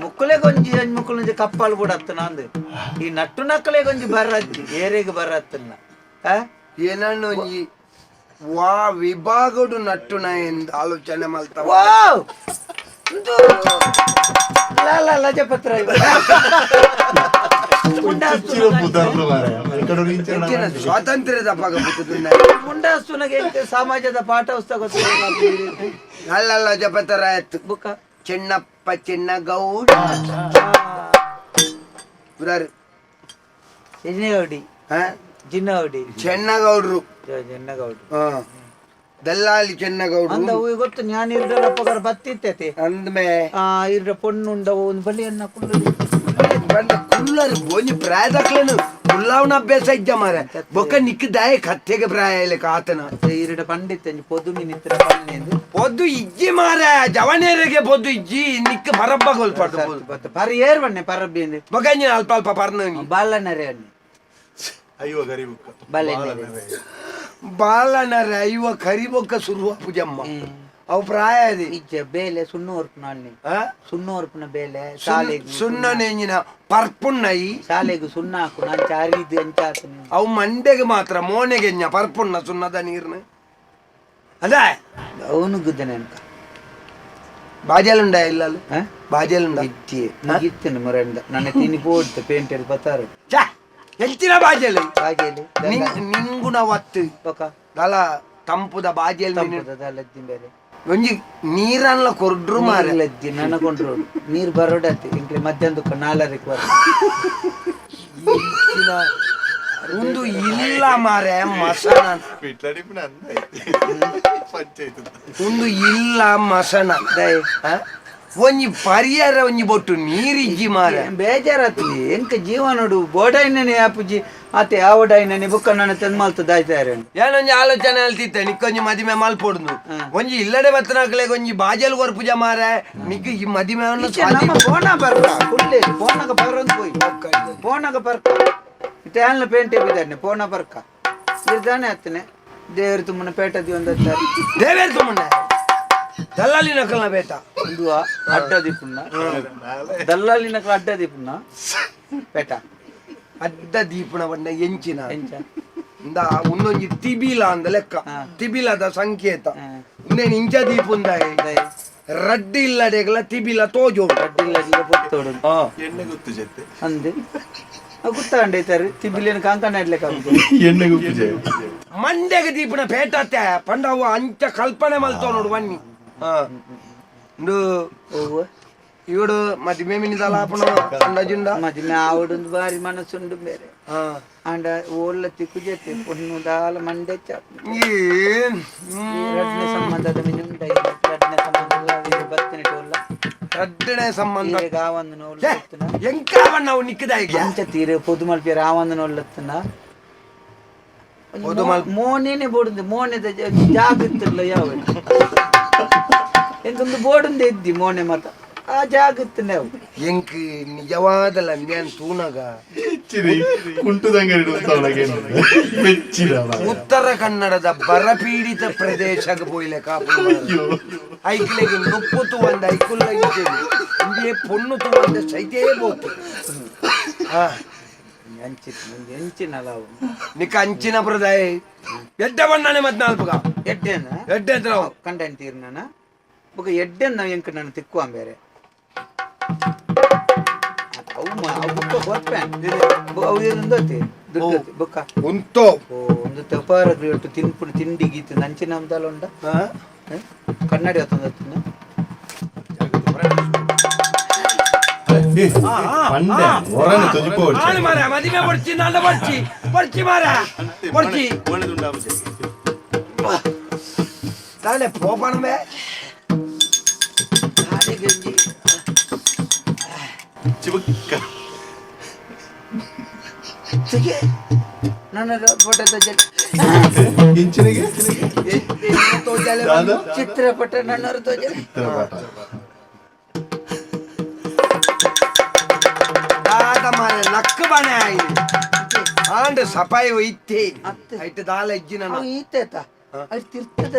ముక్కులే కొంచి ముక్కుల నుంచి కప్పాలు కూడా వస్తున్నాంది. ఈ నట్టు నక్కలే కొంచెం బర్రద్ది ఏరేగి బర్రత్తున్నా ఏనాడు వా విభాగుడు నట్టు ఆలోచన మళ్తా చెప్పత్ర ಮುಂಡಾಸ್ತುನ ಸ್ವಾತಂತ್ರ್ಯದ ಭಾಗ ಮುಂಡಾಸ್ತುನಗೆ ಸಮಾಜದ ಪಾಠ ಪುಸ್ತಕ ಅಲ್ಲಲ್ಲ ಜಪತರಾಯತ್. ಬುಕ್ಕ. ಚಿನ್ನಪ್ಪ ಚಿನ್ನ ಗೌಡ ಗುರಾರು. ಚಿನ್ನಗೌಡಿ ಚಿನ್ನಗೌಡಿ ಚೆನ್ನಗೌಡ್ರು. ಚೆನ್ನಗೌಡ್ರು ಹಾ. ದಲ್ಲಾಲಿ ಚೆನ್ನಗೌಡ್ರು. ಅಂದ ಗೊತ್ತು ನಾನು ಇರ್ದಪ್ಪ ಬತ್ತಿತ್ತೆ ಅಂದ್ಮೇ. ಆ ಇರ್ರ ಪೊಣ್ಣುಂಡ ಒಂದು ಬಲಿಯನ್ನ ಕುಂಡ ಬಂದ ಕುಲ್ಲರು ಗೋಂಜಿ ಪ್ರಾಯದಕ್ಲೇನು ಕುಲ್ಲಾವನ ಅಭ್ಯಾಸ ಇದ್ದ ಮಾರ ಬೊಕ್ಕ ನಿಕ್ಕಿದಾಯ ಕತ್ತೆಗೆ ಪ್ರಾಯ ಇಲ್ಲ ಕಾತನ ಇರಡ ಪಂಡಿತ ಪೊದು ಮಿನಿತ್ರ ಪನ್ನೆಂದು ಪೊದ್ದು ಇಜ್ಜಿ ಮಾರ ಜವನೇರಿಗೆ ಪೊದ್ದು ಇಜ್ಜಿ ನಿಕ್ಕ ಬರಬ್ಬ ಗೊಲ್ಪಡ್ದು ಬತ್ತ ಪರ ಏರ್ ಬಣ್ಣೆ ಪರಬ್ಬಿಂದು ಬಗಂಜಿ ಅಲ್ಪ ಅಲ್ಪ ಪರ್ನ ಬಾಲನರೆ ಅನ್ನಿ ಅಯ್ಯೋ ಗರೀಬ್ ಬಾಲೆನರೆ ಬಾಲನರ ಐವ ಕರಿಬೊಕ್ಕ ಸುರುವ ಪೂಜಮ್ಮ ಅವು ಪ್ರಾಯ ಇದೆ. ಇಜ್ಜ ಬೇಲೆ ಸುಣ್ಣ ಅಲ್ಲಿ ಬೇಲೆ ಮಾತ್ರ ಮೋನೆಗೆ ಪರ್ಪುಣ್ಣ ಸುಣ್ಣದ ನೀರ್ನ. ಅದೇ? ಅವನು ಗುದ್ದನೆ ಅನ್ಕ ಬಾಜೆಲುಂಡ ಇಲ್ಲ ಹ? ಬಾಜೆಲುಂಡ ಇಜ್ಜಿ ಮುಗಿತ್ತೇನೆ ಮರಂದ ನನ್ನ ತಿನ್ನಿ ಪೋಡ್ತು ಪೇಂಟ್ ಬತ್ತಾರು. ಹೆಚ್ಚಿನ ಎಂಚಿನ ಬಾಜೆಲು? ಹಾಗೆಲಿ ನಿಂಗ್- ನಿಂಗುಣ ಒತ್ತು. ಬೊಕ ದಲ ತಂಪುದ ಬಾಜೆಲ್ ಒಂಜಿ ನೀರನ್ನ ಕೊರ್ಡ್ರು ಮಾರ ನೀರ್ಲದ್ದಿ ನನಗೊಂಡ್ರು. ನೀರು ಬರೋಡತ್ತಿ. ಇಂಕ್ಲೆ ಮಧ್ಯಾಹ್ನದಕ್ಕ ದುಃಖ ಬರ ಒಂದು ಇಲ್ಲ ಮಾರೆ ಮಸಣ. ಒಂದು ಇಲ್ಲ ಮಸಣ? ಒಂಜಿ ಪರಿಹಾರ ಒಂಜಿ ಬೊಟ್ಟು ನೀರಿಜ್ಜಿ ಮಾರೆ ಬೇಜಾರತ್ಲಿ ಎಂಕ ಜೀವನಡು ಬೋಡೈನನೆ ಆಪುಜಿ. ಆತೆ ಆವಡೈನನೆ ಬುಕ್ಕ ನನ್ನ ತಂದು ಮಲ್ತದ ಆಯ್ತಾರೆ ಏನೊಂಜಿ ಆಲೋಚನೆ ಅಲ್ತಿತ್ತೆ ನಿಕ್ಕೊಂಜಿ ಮದಿಮೆ ಮಲ್ಪೊಡ್ದು. ಒಂಜಿ ಇಲ್ಲಡೆ ಬತ್ತನಕ್ಲೆಗ್ ಒಂಜಿ ಬಾಜಲ್ ಕೊರ್ ಪೂಜೆ ಮಾರೆ ನಿಕ್ ಈ ಮದಿಮೆ ಫೋನ ಬರ್ಕ ಕುಳ್ಳೆ ಫೋನಾಗ ಬರೋದು పోయి ಫೋನಾಗ ಬರ್ಕ. ಟ್ಯಾನ್ಲ ಪೇಂಟ್ ಬಿದ್ದಾನೆ ಫೋನ ಬರ್ಕ. ಇರ್ದಾನೆ ಹತ್ತನೆ ದೇವರ ತುಮ್ಮನ ಪೇಟದಿ ಒಂದು ದೇವರ ತುಮ್ಮನ. ದಲ್ಲಾಲಿ ನಕಲ್ನ ಬೇಟ ಅಡ್ಡ ದಿಪ್ಪುನ್ನ ದಲ್ಲಾಲಿ ನಕಲ ಅಡ್ಡ ದಿಪ್ಪುನ್ನ ಪೇಟ. ಅಡ್ಡ ದೀಪಣವನ್ನ ಎಂಚಿನ. ಎಂಚ. ಇಂದ ಉನ್ನೊಂಜಿ ತಿಬಿಲ ಅಂದ ಲೆಕ್ಕ. ತಿಬಿಲದ ಸಂಕೇತ. ಇನ್ನೇನು ಇಂಚ ದೀಪ ಉಂದಾಯ್. ದಯ ರಡ್ಡಿ ಇಲ್ಲದೆ ತಿಬಿಲ ತೋಜೋಡು. ರಡ್ಡಿ ಪುತ್ತೋಡು. ಎಣ್ಣೆ ಗೊತ್ತು ಜೊತೆ. ಅಂದೆ. ಗುತ್ತಾಂಡೈತಾರೆ ತಿಬ್ಬಿಲಿನ ಕಾಂಕಣ ಇಡ್ಲಿಕ್ಕೆ ಎಣ್ಣೆ ಗುಪ್ಪು ಮಂಡ್ಯಗ ದೀಪನ ಪೇಟತ್ತೆ ಪಂಡವ ಅಂಚ ಕಲ್ಪನೆ ಮಲ್ತೋ ನೋಡು ಬನ್ನಿ. ಹಾ. ಇವಡು ಮದಿಮೆ ಮಿನಿದಲ ಆಪಣ ಅಂದಾಜುಂಡ ಮದುವೆ ಆವಡೊಂದು ಬಾರಿ ಮನಸ್ಸುಂಡು ಬೇರೆ ಹಾ ಅಂಡ ಓಲ್ಲ ತಿಕ್ಕು ಜೊತೆ ಪೊಣ್ಣು ದಾಲ ಮಂಡೆ ಚಾಪ್ ಏನ್ ಎರಡನೇ ಸಂಬಂಧದ ಮಿನುಂಡ ಎರಡನೇ ಸಂಬಂಧ ಬತ್ತನೆ ಟೋಲ್ಲ ರಡ್ಡನೆ ಸಂಬಂಧ ಈಗ ಆವಂದು ನೋಲ್ಲ ಛೆ, ಎಂಕ ಬಣ್ಣ ಅವು ನಿಕ್ಕದ ಈಗ ಅಂಚ ತೀರೆ ಪೊದು ಮಲ್ಪಿಯರ ಆವಂದು ನೋಲ್ಲತ್ತನ ಪೊದು ಮಲ್- ಮೋನೇನೆ ಬೋಡುಂದೆ ಮೋನೆದ ಜ- ಜಾಗ ಇತ್ತಿಲ್ಲ ಯಾವ ಎಂಕೊಂದು ಬೋಡುಂದೆ ಇದ್ದಿ ಮೋನೆ ಮತ ಆ ಅವು ಎಂಕ್ ನಿಜವಾದ ಲಂಬ್ಯಾನ್ ತೂನಗ. ಕುಂಟುದಂಗಡಿ ಮೆಚ್ಚಿದ ಉತ್ತರ ಕನ್ನಡದ ಬರಪೀಡಿತ ಪ್ರದೇಶಕ್ಕೆ ಪೋಯ್ಲೆ ಕಾಪು ಐಕ್ಲೆಗೆ ನೊಪ್ಪು ತೂವಂದ ಐಕುಲ್ಲ ಇದ್ದೇವೆ ಇಂದೇ ಪೊಣ್ಣು ತೂವಂದ ಸೈತೇ ಬೋತು. ಹಾ. ಅಂಚಿನ ಮುಂದೆ ಹೆಂಚಿನಲ್ಲ ಅವು. ನಿಕ್ಕ ಅಂಚಿನ ಪ್ರದಾಯ. ಎಡ್ಡ ಬಣ್ಣನೆ ಮತ್ ನಾಲ್ಪುಗ. ಎಡ್ಡೆನ? ಎಡ್ಡ ಎದ್ರ ಅವು. ಕಂಡಂಟ್ ಮ- ಅವು ಬುಕ್ಕ ಹೊರ್ಪೆ ಅವು ಏನಂದತಿ ದುಡ್ಡು ಬುಕ್ಕ ಉಂಟೋ ಓ ಒಂದು ತಪಾರ ಒಟ್ಟು ತಿನ್ಪುಡು ತಿಂಡಿ ಗೀತು ನಂಚಿನ ಅಂದಲ್ಲ ಉಂಡ ಹಾ? ಕನ್ನಡಿ ಹೊತ್ತೊಂದತ್ತಿನ ಪಂಡೆ ಹೊರನೆ ತುಜಿಪೋಡು ಆಳು ಮಾರ ಮದಿಮೆ ಬರ್ಚಿ ನಾಡ ಬರ್ಚಿ ಬರ್ಚಿ ಮಾರ ಬರ್ಚಿ ತಾಳೆ ಪೋಪಣ ಬೇ ಹಾಗೆ ಗಂಜಿ ಸಿಗೆ ನನ್ನ ಫೋಟೋ ಇಂಚಿನಿಗೆ ಚಿತ್ರಪಟ. ನನ್ನವ್ರ ತೋಜ ದಾದ ಲಕ್ಕ ನಕ್ಕ ಬಣೆ ಆಯಿ ಆಂಡ್ ಸಪಾಯಿ ಒಯ್ತೆ. ಅತ್ತೆ. ಐಟ್ ದಾಲ ಈತೇತ ಅದು ತಿರ್ತದ.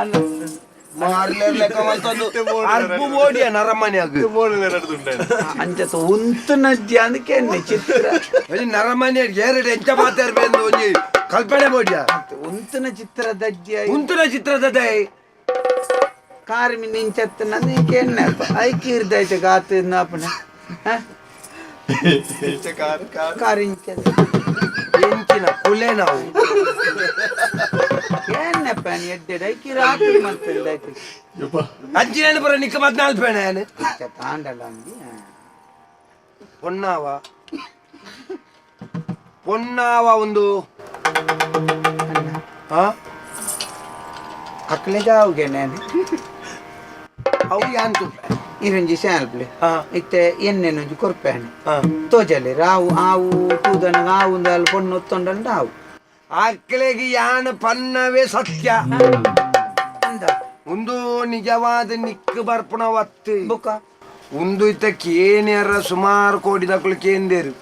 ಅಲ್ಲ. ಅಂಚತ ಉಂತು ನಜ್ಜಿ ಅದಕ್ಕೆ ಚಿತ್ರ. ನರಮನೆ ಎರಡು ಎಂಚ ಮಾತಾಡ್ಬೇಕು ಒಂಜಿ. ಕಲ್ಪನೆ ಬೋಡಿಯ ಉಂತನ ಚಿತ್ರ ದಜ್ಜಿ ಉಂತುನ ಚಿತ್ರದ ಕಾರ್ ನಿಂಚತ್ತ ನನಗೆ ಎಣ್ಣೆ ಐಕಿ ಇರ್ದೈತೆ ಗಾತ ನಾಪನ ಕಾರ್ ಎಂಚಿನ ಕುಲೆ ನಾವು. ಎಣ್ಣೆ ಪ್ಯಾನ್ ಎಡ್ಡೆ ಐಕಿ ರಾತ್ರಿ ಯಪ್ಪ. ಅಂಚಿನ ಬರ ನಿಕ್ಕ ಮದ್ನಾಲ್ ಪೇಣೆ ಏನು ತಾಂಡಲ್ಲ ಅಂದಿ ಪೊನ್ನಾವ. ಪೊನ್ನಾವ ಒಂದು. ಹಾ? ಅಕ್ಲೆ ಜಾವ್ಗೆ ನಾನು. ಅವು ಯಾಂತು ಇರಂಜಿ ಶಾಲ್ಪ್ಲೆ ಇತ್ತೆ ಎನ್ನೆನೊಂಜಿ ನುಂಜಿ ಕೊರ್ಪೆಹಣೆ ತೋಜಲೆ ರಾವು ಆವು ತೂದನ ಆವುಂದಲ್ ದಾಲ್ ಪೊಣ್ಣು ಒತ್ತೊಂಡಲ್ ಆವು ಆಕಳಿಗೆ ಯಾನ ಪನ್ನವೇ ಸತ್ಯ. ಒಂದು ನಿಜವಾದ ನಿಕ್ಕ ಬರ್ಪಣ ಒತ್ತು ಬುಕ ಒಂದು ಇತ್ತ ಕೇನ್ಯಾರ ಸುಮಾರು ಕೋಟಿ ದಕ್ಕಲು ಕೇಂದೇರು.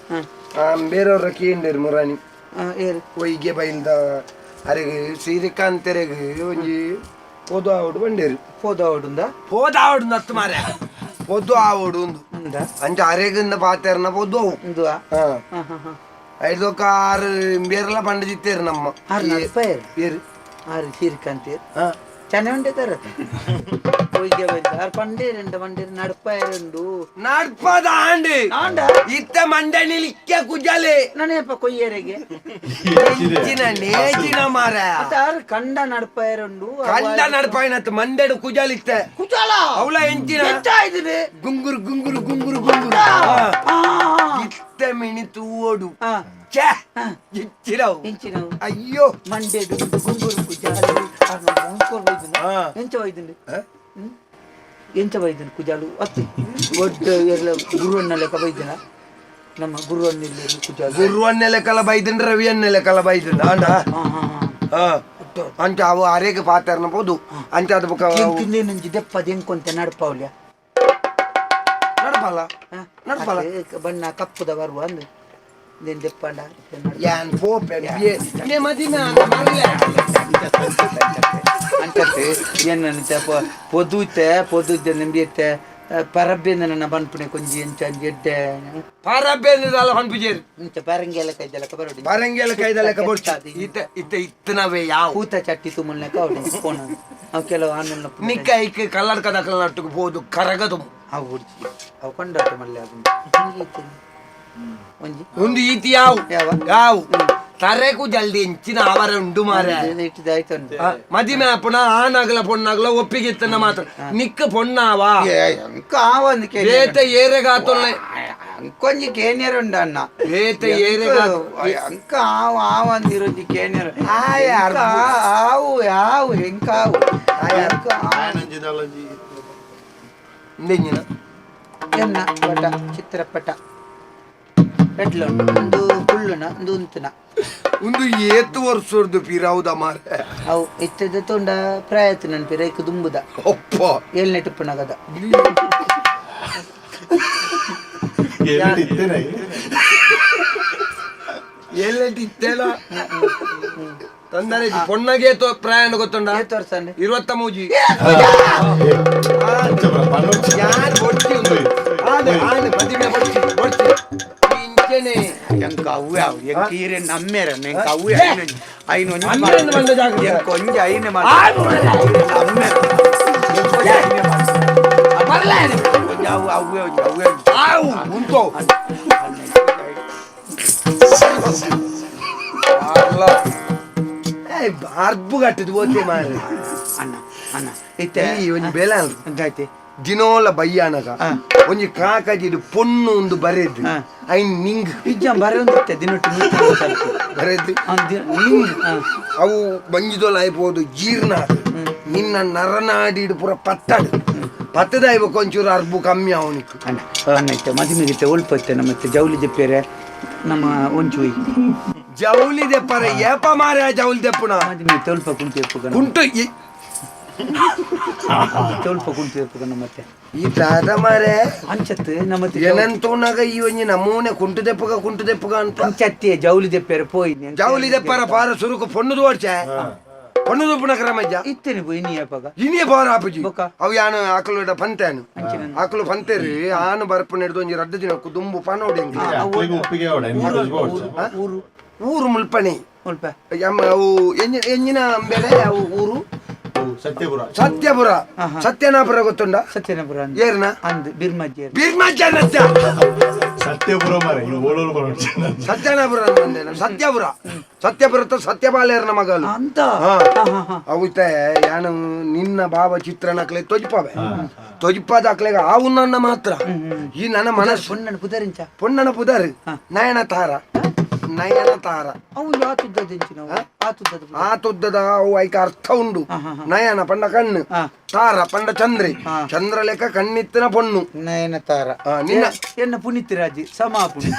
ಬೇರೆಯವ್ರ ಕೇಂದೇರು ಮುರಾಣಿ ಒಯ್ಗೆ ಬೈಲ್ದ ಅರೆಗೆ ಸೀರಿಕಾಂತೆರೆಗೆ ಒಂಜಿ ಪೊದು ಆವಡು ಬಂಡೇರು. ಹೋದ ಹೊಡುಂದ ಪೋದ ಆವಡು ನತ್ತು ಮಾರ ಪೊದ್ದು ಆವಡು ಒಂದು ಅಂದ ಅಂಚ ಅರೆಗಿಂದ ಪಾತೆರ್ನ ಪೊದ್ದು ಅವು ಇಂದು ಆ? ಹಾ ಹಾ ಹಾ ಹಾ ಐದೊಕ್ಕ ಆರು ನಡ್ಪಾಯರು ಬೇರು ಆರು ಸೀರ್ಕಂತೀರ್ ಹಾ ಚೆನ್ನಾಗಿ ಉಂಟೆ ತರತ್ತ ಹೋಯ್ಗೆ ಬಂದ ಆರು ಇತ್ತ ಕುಜಲೆ. ಕಂಡ ನಡ್ಪಾಯರುಂಡು ಕಂಡ ನಡ್ಪಾಯಿನತ್ ಮಂಡೆಡು ಕುಜಲಿತ್ತ ಕುಚಾಲ ಅವಳ ಎಂಚಿನ ಗುಂಗುರು ಗುಂಗುರು ಗುಂಗುರು ಗುಂಗುರು. ಹಾ. ಇತ್ತ ಮಿಣಿತು ಓಡು ಹಾ ಛೇ ಇಚ್ಚಿರವು ಇಂಚಿನವು ಅಯ್ಯೋ ಮಂಡೇಡು ಗುಂಗುರು ಕುಜಾಲು ಮುಂಕೋರ್ ಹೋಯ್ದು ಹಾ. ಎಂಚ ಹೋಯ್ದು ಹ? ಎಂಚ ಬೈದನು ಕುಜಾಲು ಅತ್ತಿ ಒಡ್ಡ ಎಲ್ಲ ಗುರುವನ್ನ ಲೆಕ್ಕ ಬೈದನ ನಮ್ಮ ಗುರುವನ್ನಿಲ್ಲ ಕುಜಾಲು ಗುರುವನ್ನೆ ಲೆಕ್ಕಲ ಬೈದನ್ ರವಿಯನ್ನೆ ಲೆಕ್ಕಲ ಬೈದನ್ ಆಂಡ ಹಾ ಹಾ ಹಾ ಹಾ ಅಂಚ ಅವು ಅರೆಗೆ ಪಾತೆರ್ನ ಪೋದು ಅಂಚ ಅದು ಬುಕ್ಕ ಕಿಂದೆ ನಂಜಿ ದೆಪ್ಪ ದೆಂಕೊಂತೆ ನಡ್ಪವ್ಲ್ಯ ನಡ್ಪಲ್ಲ ನಡ್ಪಲ್ಲ ಬಣ್ಣ ಕಪ್ಪುದ ಬರುವ ಅಂದು ದೆನ್ ದೆಪ್ಪಂಡ ಯಾನ್ ಪೋಪೆ ಬಿಯೆ ನೆ ಮದಿನ ಮರ್ಲೆ ಅಂಕತ್ತೆ ಏನಂತೆ ಪೊದುತೆ ಪೊದುದ್ದೆ ನಂಬಿಯತ್ತೆ ಪರಬ್ಬೇಂದ ನನ್ನ ಬನ್ಪುಣೆ ಕೊಂಜಿ ಎಂಚ ಅಂಜಿ ಎಡ್ಡೆ ಪರಬೇನಿದಲ್ಲ ಹೊನ್ಪುಜೇರಿ ಇಂಚ ಪರಂಗೆಲ್ಲ ಕೈದೆಲ್ಲ ಬರೋಡಿ ಪರಂಗೆಲ ಕೈದ ಲೆಕ್ಕ ಬೋಡ್ಸಿ ಇತ್ತ ಇತ್ತ ಇತ್ತನವೇ ಯಾವ ಪೂತ ಚಟ್ಟಿ ತುಮಲ್ನೆಕ ಅವಡಿ ಫೋನ್ ಅವು ಕೆಲವು ಆನಲ್ನ ನಿಕ್ಕ ಐಕ್ ಕಲ್ಲರ್ ಕದ ಕಲ್ಲಟ್ಟಕ್ಕೆ ಹೋದು ಕರಗದು ಅವು ಹುಡ್ಜಿ ಅವು ಕೊಂಡಾಟ ಮಲ್ಲೆ ಅದು ಒಂಜಿ ಒಂದು ಈತಿ ಯಾವು ಯಾವ ಯಾವು ತರೆಕು ಜಲ್ದಿ ಎಂಚಿನ ಆವರ ಉಂಡು ಮಾರ ಇಟ್ಟಿದಾಯ್ತು ಉಂಟು ಮದಿಮೆ ಪುನಃ ಆನಾಗಲ ಪೊಣ್ಣಾಗಲ ಒಪ್ಪಿಗಿತ್ತನ ಮಾತ್ರ ನಿಕ್ಕ ಪೊಣ್ಣಾವಾ ಅಂಕ ಆವಂದು ರೇತ ಏರೆಗಾತೊಲ್ಲೆ ಅಂಕೊಂಜಿ ಕೇನಿಯರ್ ಉಂಡ ಅಣ್ಣ ರೇತ ಏರೆಗಾತು ಅಂಕ ಆವು ಆವಂದು ಅಂದಿರೋದಿ ಕೇನಿಯರ್ ಆವು ಯಾವು ಹೆಂಕ ಆವು ಅಂಕ ಆನಂಜಿದಲ್ಲಂಜಿ. ನೆಂಜಿನ ಎನ್ನ? ಪಟ ಚಿತ್ರಪಟ. ಎಡ್ಲ ಒಂದು ಕುಳ್ಳುನ ಒಂದು ಉಂತುನ. ಒಂದು ಏತು ವರ್ಷದ್ದು ಪಿರಾವುದ ಮಾರ? ಅವು ಇತ್ತದ ತೊಂಡ ಪ್ರಯತ್ನ ನೆನಪಿ ರೈಕು ದುಂಬುದ ಒಪ್ಪ ಏಳ್ನೆ ಟಿಪ್ಪುನಗದ ಎಲ್ಲೆಟ್ಟಿತ್ತೇನ ತೊಂದರೆ ಪೊಣ್ಣಗೆ ತೋ ಪ್ರಯಾಣ ಗೊತ್ತುಂಡ ಅಂದೆ ಇರುವತ್ತ ಮೂಜಿ. ಯಾರು ಬೊಡ್ಸಿ ಉಂಟು ಆನೆ ಆನೆ ಬೊಡ್ಸಿ ಬೊಡ್ಸಿ ಇಂಚೆನೆ. ಎಂಕ ಎಂಕ ಈರೆ ನಮ್ಮೇರ ಎಂಕ ಐನು ಅಮ್ಮೆಯನ್ನು ಬಂದ ಮಾಡ ನಮ್ಮೇರ. ಐನೆ ಅವು ಅವು ಅವು ಆವು ಉಂಟು ಅಲ್ಲ ಅರ್ಬು ಕಟ್ಟಿದ್ ಓದ್ತೆ ಮಾರ ಅಣ್ಣ ಅಣ್ಣ ಇತ್ತೆ. ಈ ಒಂಜಿ ಬೆಲೆ. ಅಲ್ಲ ದಿನೋಲ ಬಯ್ಯಾನಗ. ಒಂಜಿ ಕಾಕಜಿದು ಪೊಣ್ಣು ಒಂದು ಬರೆದು. ಐನ್ ನಿಂಗ್. ಇಜ್ಜ ಬರೆಯೊಂದಿತ್ತೆ ದಿನೊಟ್ಟು ನೂತನ ಸ್ವಲ್ಪ ಬರೆದು ನಿಂಗ್ ಅವು ಬಂಜಿದೊಲ ಆಯ್ಬೋದು ಜೀರ್ಣ. ನಿನ್ನ ನರನಾಡಿಡು ಪೂರ ಪತ್ತಡು. ಪತ್ತದ ಆಯ್ಬೇಕು ಒಂಚೂರು ಅರ್ಬು ಕಮ್ಮಿ ಅವನಿಗೆ. ಅಣ್ಣ ಮದುವೆಗಿತ್ತೆ ಉಳ್ಪತ್ತೆ ನಮ್ಮ ಇತ್ತೆ ಜೌಲಿ ದೆಪ್ಪೇರೆ ನಮ್ಮ ಒಂಚು ಜೌಲಿ ದೆಪ್ಪರ ಏಪ ಮಾರ ಜೌಲಿ ದೆಪ್ಪುನ? ಮದುವೆ ತೊಲ್ಪ ಕುಂಟಿ ಎಪ್ಪು ಕುಂಟು ಇ- ಸ್ವಲ್ಪ ಕುಂತು ನಮ್ಮತ್ತೆ ಈ ತಾತ ಮಾರೆ ಅಂಚತ್ತು ನಮ್ಮ ಏನಂತೂನಾಗ ಈ ಒಂಜಿ ನಮೂನೆ ಕುಂಟು ದೆಪ್ಪಗ ಕುಂಟು ದೆಪ್ಪಗ ಅಂತ. ಅಂಚತ್ತಿ ಜೌಲಿ ದೆಪ್ಪೇರೆ ಪೋಯಿ ಜೌಲಿ ದೆಪ್ಪರ ಪಾರ ಸುರುಕು ಪೊಣ್ಣು ಓಡ್ಚೆ ಪೊಣ್ಣುದು ಉಪ್ಪುನ ಕ್ರಮಜ್ಜ ಇತ್ತೇನೆ ಪೋಯಿ ನೀ ಪಗ. ಇನ್ನಿಯ ಬಾರ ಆಪುಜಿ ಬೊಕ್ಕ? ಅವು ಯಾನು ಆಕಲು ಪಂತೇನು? ಅಂಚಿನ ಆಕಲು ಪಂತೇರಿ ಆನು ಬರ್ಪು ನೆಡ್ದು ಒಂಜಿ ರಡ್ಡು ದಿನ ದುಂಬು ಪಾನ ಅಕ್ಕಳಿಗೆ ಒಪ್ಪಿಗೆ ಅವಡ ಊರು. ಊರು. ಮುಲ್ಪಣಿ. ಸ್ವಲ್ಪ ಯಮ್ಮ ಅವು ಎಂಜಿ ಎಂಜಿನ ಬೆಲೆ ಅವು ಊರು? ಸತ್ಯಪುರ. ಸತ್ಯಪುರ. ಸತ್ಯನಾಪುರ ಗೊತ್ತುಂಡ? ಸತ್ಯನಪುರ ಅಂದ್. ಏರ್ನ? ಅಂದ್ ಬಿರ್ಮಜ್ಜಿ ಬೀರ್ಮಜ್ಜ ಸತ್ಯಪುರ ಮರ ಇದು ಓಡೋರು ಬರೋ ಸತ್ಯನಾಪುರ ಅಂದೆ ಸತ್ಯಪುರ. ಸತ್ಯಪುರ ಸತ್ಯಪಾಲೇರ್ನ ಮಗಲು. ಅಂತ? ಅವುತೆ ಹಾ, ಹಾ, ಹಾ. ಅವತ್ತೆ ಯಾನು ನಿನ್ನ ಬಾಬ ಚಿತ್ರಣಕ್ಲೆ ತೊಜ್ಪಾವೆ. ತೊಜ್ಪಾದಾಕ್ಲೆಗ ಆವು ನನ್ನ ಮಾತ್ರ. ಈ ನನ್ನ ಮನಸ್ಸು. ಪೊನ್ನನ ಪುದರಿಂಚ? ಪೊನ್ನನ ಪುದರ್. ನಯನ ತಾರ. ನಯನ ತಾರ ಅವು ಯಾತುದ್ದದಿಂಚಿ ನಾವು ಆತುದ್ದದ ಆ ತುದ್ದದ ಅವು ಐಕ ಅರ್ಥ ಉಂಡು ಹಾ, ಹಾ, ಹಾ. ನಯನ ಪಂಡ ಕಣ್ಣು ಹಾ. ತಾರ ಪಂಡ ಚಂದ್ರಿ ಹಾ. ಚಂದ್ರ ಲೆಕ್ಕ ಕಣ್ಣಿತ್ತಿನ ಪೊಣ್ಣು ನಯನ ತಾರ ಆ, ನಿನ್ನ ಎನ್ನ ಪುನೀತ್ ರಾಜಿ ಸಮಾ ಪುನಿ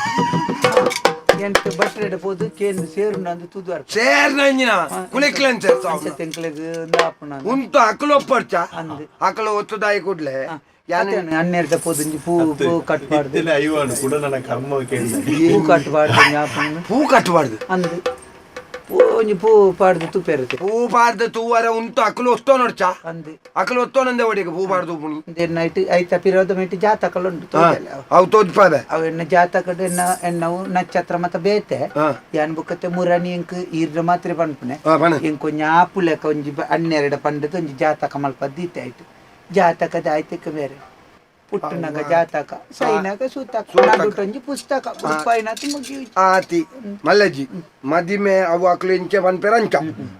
ಎಂತ ಬಟ್ರೆಡ ಪೋದು ಕೇಂದ್ರ ಸೇರುಂಡ ಅಂದು ತುದುವಾರ ಸೇರ್ನ ಇಂಜಿನ ಕುಳಿಕ್ಲೆನ್ ಸೇರ್ತಾವ ತೆಂಕ್ಲೆಗ್ ದಾಪುಣ ಉಂಟು ಅಕಲು ಒಪ್ಪರ್ಚ ಅಂದ್ ಅಕಲು ಒತ್ತುದಾಯಿ ಕೂಡ್ಲೆ ಯಾನು ಹನ್ನೆರಡ ಪೋದು ಪೂ ಪೂ ಕಟ್ಬಾರ್ದು ಇತ್ತಿನ ಐವಾನು ಕೂಡ ನನ್ನ ಕರ್ಮ ಕೇಳಿದ ಪೂ ಕಟ್ಬಾರ್ದು ಯಾಪಣ್ಣ ಹೂ ಕಟ್ಟಬಾರ್ದು ಅಂದ್ ಪೂ ಒಂಜಿ ಪೂ ಪಾಡ್ದು ತುಪ್ಪೇರುತ್ತೆ ಪೂ ಬಾರ್ದು ತೂವರ ಉಂಟು ಅಕಲು ಒಸ್ತೋ ನೋಡ್ಚ? ಅಂದ್. ಅಕಲು ಒತ್ತೋನಂದೆ ಒಡಿಗೆ ಪೂ ಪಾಡ್ದು ಪುಣಿ. ನೈಟ್ ಐತ ಪಿರೋದ ಮೇಟಿ ಜಾತಕಲುಂಟು ಅವು ತೋದ್ಪಾದ ಅವು ತೋದ್ ಜಾತಕದ ಎಣ್ಣ ಎಣ್ಣವು ನಕ್ಷತ್ರ ಮತ್ತ ಬೇತೆ. ಯಾನ್ ಬುಕ್ಕತ್ತೆ ಮುರಾನಿ ಇಂಕ್ ಈರ್ದ ಮಾತ್ರ ಪಣ ಇಂಕ್ ಒಂಜಿ ಆಪು ಲೆಕ್ಕ ಒಂಜಿ ಹನ್ನೆರಡು ಪಂಡದ ಒಂಜಿ ಜಾತಕ ಮಲ್ಪ ದೀತೆ ಆಯ್ತು. ಜಾತಕದ ಆಯ್ತಕ್ಕೆ ಬೇರೆ. ಸೈನಕ ಸೂತಕ ನಡುಟ್ పుస్తక ಪುಸ್ತಕ ಉಪ್ಪಾಯಿನಾತು ಮುಗಿ ಆತಿ ಮಲ್ಲಜ್ಜಿ ಮದಿಮೆ ಅವು ಅಕ್ಲು ಇಂಚೆ ಪನ್ಪೆರ ಅಂಚ.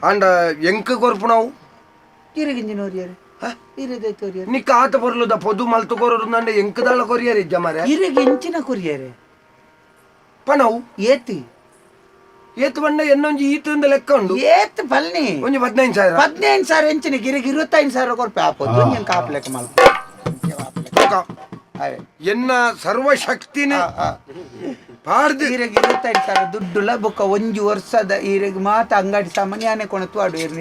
ಅಂಡ ಎಂಕ್ ಕೊರ್ಪು ನಾವು? ಇರಗಿಂಜಿನೋರಿಯರು ಇರದೈತೋರಿಯರು ನಿಕ್ಕ ಆತ ಬರ್ಲುದ ಪೊದು ಮಲ್ತು ಕೊರೋರು ನಂಡೆ ಎಂಕ್ ದಾಳ ಕೊರಿಯರ್ ಇಜ್ಜ ಮರೆ. ಇರಗಿ ಇಂಚಿನ ಕೊರಿಯರೆ ಪಣವು ಏತಿ. ಏತ್ ಬಂಡ ಎನ್ನೊಂಜಿ ಈತಂದ ಲೆಕ್ಕ ಉಂಡು? ಏತ್ ಬಲ್ನಿ. ಒಂಜಿ ಹದಿನೈದು ಸಾವಿರ. ಹದಿನೈದು ಸಾವಿರ ಎಂಚಿನ ಗಿರಿಗೆ ಇರುವತ್ತೈದು ಸಾವಿರ ಕೊರ್ಪೆ ಆಪೋದು. ಕಾಪ್ ಲೆಕ್ಕ ಮಲ್ಪ ಅವೆ ಎನ್ನ ಸರ್ವಶಕ್ತಿನ ಪಾಡ್ದು ಈರೆಗ್ ಇರುವತ್ತೈದು ಸಾವಿರ ದುಡ್ಡುಲ ಬೊಕ್ಕ ಒಂಜಿ ವರ್ಷದ ಈರೆಗ್ ಮಾತ ಅಂಗಡಿ ಸಾಮಾನ್ಯ ಯಾನೆ ಕೊಣತು ಆಡು ಏರ್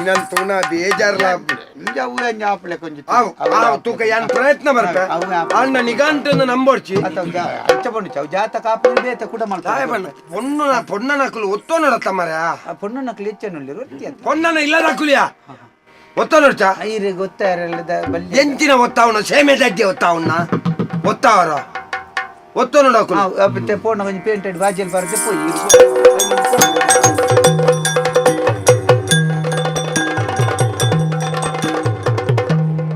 ಬೇಜಾರ್ ಬೇಜಾರ್ಲ ಆವು ತೂಕ ಯಾನ್ ಪ್ರಯತ್ನ ಅಣ್ಣ ನಿಗಾಂಟನ್ನು ನಂಬೋಡ್ಚಿ ಅಥವಾ ಪೊಂಡು ಜಾತ ಕಾಪು ಬೇತ ಕೂಡ ಮಾಡ್ತಾರೆ. ಪೊಣ್ಣನ ಅಕ್ಕಲು ಒತ್ತೋ ನಡತ್ತ ಮರ ಆ ಪೊಣ್ಣು ನಕ್ಲಿ ಅಂತ ಪೊಣ್ಣನ ಇಲ್ಲದ ಅಕ್ಕುಲಿಯ ಒತ್ತೋ ನೋಡ್ಚ ಈರೆ ಗೊತ್ತಾರಲ್ಲದ ಬಲ್ಲಿ ಎಂಚಿನ ಒತ್ತಾವನ ಸೇಮೆ ದಡ್ಡಿ ಒತ್ತಾವನ್ನ ಒತ್ತಾವರ? ಒತ್ತೋ ನೋಡಕ್ಕೂ ಮತ್ತೆ ಪೋಣ ಕೊಂಚ ಪೇಂಟೆಡ್ ಬಾಜಿಯಲ್ಲಿ ಬರದೆ ಪೋಯಿ.